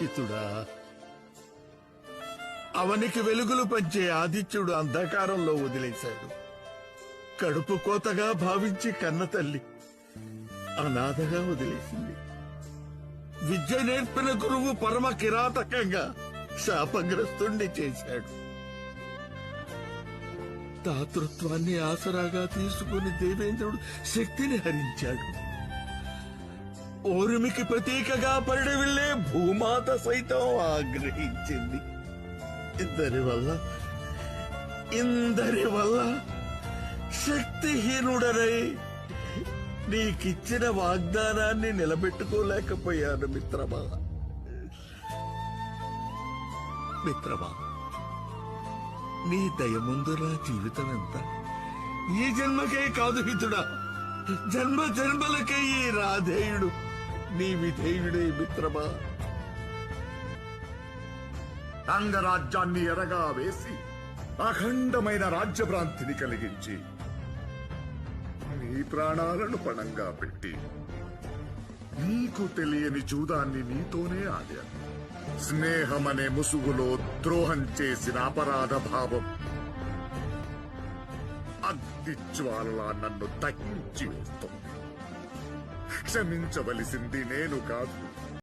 హితుడా అవనికి వెలుగులు పంచే ఆదిత్యుడు అంధకారంలో వదిలేశాడు. కడుపు కోతగా భావించి కన్న తల్లి అనాథగా వదిలేసింది. విద్య నేర్పిన గురువు పరమ కిరాతకంగా శాపగ్రస్తుణ్ణి చేశాడు. దాతృత్వాన్ని ఆసరాగా తీసుకుని దేవేంద్రుడు శక్తిని హరించాడు. ఓరుమికి ప్రతీకగా పరిడవిల్లే భూమాత సైతం ఆగ్రహించింది. ఇద్దరి వల్ల ఇందరి వల్ల శక్తిహీనుడనై నీకిచ్చిన వాగ్దానాన్ని నిలబెట్టుకోలేకపోయాను మిత్రమా. మిత్రమా నీ దయ ముందు నా జీవితం ఎంత? ఈ జన్మకే కాదు హితుడా జన్మ జన్మలకే ఈ రాధేయుడు. నీ విధేయుడే మిత్రమా? అంగరాజ్యాన్ని ఎరగా వేసి అఖండమైన రాజ్యభ్రాంతిని కలిగించి నీ ప్రాణాలను పణంగా పెట్టి నీకు తెలియని జూదాన్ని నీతోనే ఆడాను. స్నేహమనే ముసుగులో ద్రోహం చేసిన అపరాధ భావం అగ్నిజ్వాలలా నన్ను తగ్గించి వేస్తుంది. క్షమించవలసింది నేను కాదు.